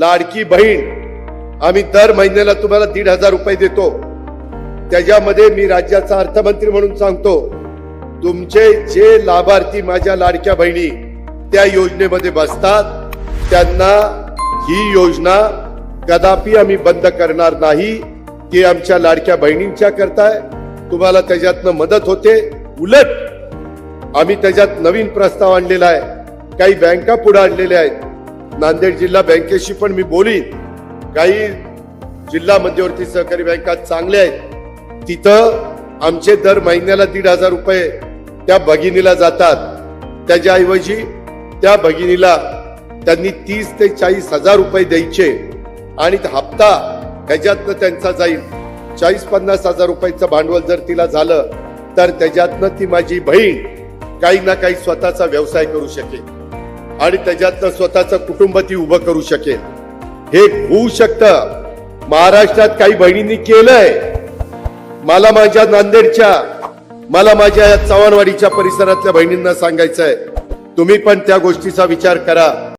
लाडकी बहीण आम्ही दर महिन्याला तुम्हाला दीड हजार रुपये देतो. त्याच्यामध्ये मी राज्याचा अर्थमंत्री म्हणून सांगतो तुमचे जे लाभार्थी माझ्या लाडक्या बहिणी त्या योजनेमध्ये बसतात त्यांना ही योजना कदापि आम्ही बंद करणार नाही ती आमच्या लाडक्या बहिणींच्या करताय. तुम्हाला त्याच्यातनं मदत होते. उलट आम्ही त्याच्यात नवीन प्रस्ताव आणलेला आहे. काही बँका पुढे आणलेल्या आहेत. नांदेड जिल्हा बँकेशी पण मी बोलीन. काही जिल्हा मध्यवर्ती सहकारी बँका चांगल्या आहेत. तिथं आमचे दर महिन्याला दीड हजार रुपये त्या भगिनीला जातात. त्याच्याऐवजी त्या भगिनीला त्यांनी तीस ते चाळीस हजार रुपये द्यायचे आणि हप्ता ह्याच्यातनं त्यांचा जाईल. चाळीस पन्नास हजार रुपयाचं भांडवल जर तिला झालं तर त्याच्यातनं ती माझी बहीण काही ना काही स्वतःचा व्यवसाय करू शकेल. आणि त्याच्यातनं स्वतःचं कुटुंब ती उभं करू शकेल. हे होऊ शकतं. महाराष्ट्रात काही बहिणींनी केलंय. मला माझ्या नांदेडच्या मला माझ्या चव्हाणवाडीच्या परिसरातल्या बहिणींना सांगायचंय. तुम्ही पण त्या गोष्टीचा विचार करा.